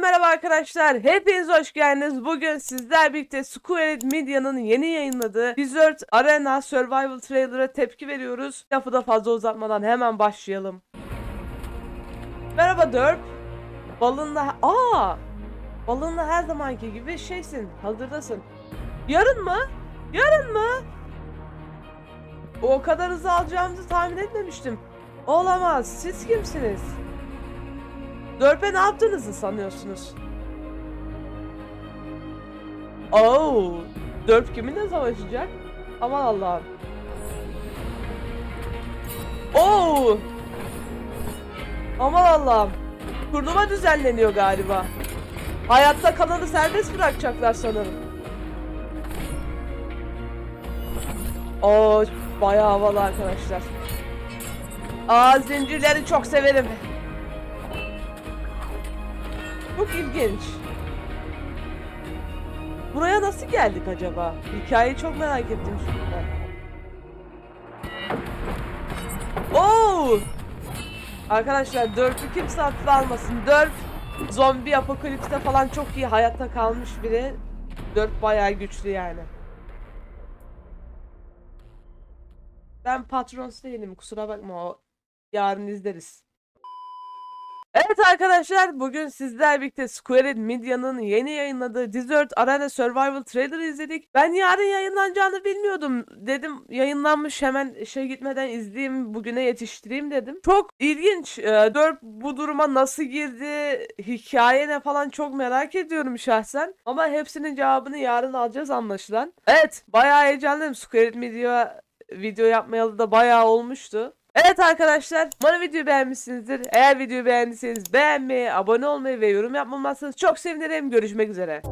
Merhaba arkadaşlar. Hepiniz hoş geldiniz. Bugün sizler birlikte Squared Media'nın yeni yayınladığı Desert Arena Survival Trailer'a tepki veriyoruz. Lafı da fazla uzatmadan hemen başlayalım. Merhaba Dörp. Balınla... Aa! Balınla her zamanki gibi şeysin. Hazırdasın. Yarın mı? Yarın mı? O kadar hızlı alacağımızı tahmin etmemiştim. Olamaz. Siz kimsiniz? Dörpe ne yaptığınızı sanıyorsunuz? Oo, Dörp kiminle savaşacak? Aman Allah'ım. Oo! Aman Allah'ım. Turnuva düzenleniyor galiba. Hayatta kalanı serbest bırakacaklar sanırım. Oo, bayağı havalı arkadaşlar. Aa, zincirleri çok severim. Çok ilginç. Buraya nasıl geldik acaba? Hikayeyi çok merak ettim şimdi. Oo! Arkadaşlar Dörp'ü kimse hafife almasın. Dörp zombi apokalipste falan çok iyi hayatta kalmış biri. Dörp bayağı güçlü yani. Ben patrons değilim kusura bakma o yarın izleriz. Evet arkadaşlar bugün sizler birlikte Squared Media'nın yeni yayınladığı Desert Arena Survival trailer'ı izledik. Ben yarın yayınlanacağını bilmiyordum. Dedim yayınlanmış hemen şey gitmeden izleyeyim bugüne yetiştireyim dedim. Çok ilginç. Dörp bu duruma nasıl girdi? Hikaye ne falan çok merak ediyorum şahsen. Ama hepsinin cevabını yarın alacağız anlaşılan. Evet bayağı heyecanlıyım. Squared Media video yapmayalı da bayağı olmuştu. Evet arkadaşlar, umarım videoyu beğenmişsinizdir. Eğer videoyu beğendiyseniz beğenmeyi, abone olmayı ve yorum yapmamazsanız çok sevinirim. Görüşmek üzere.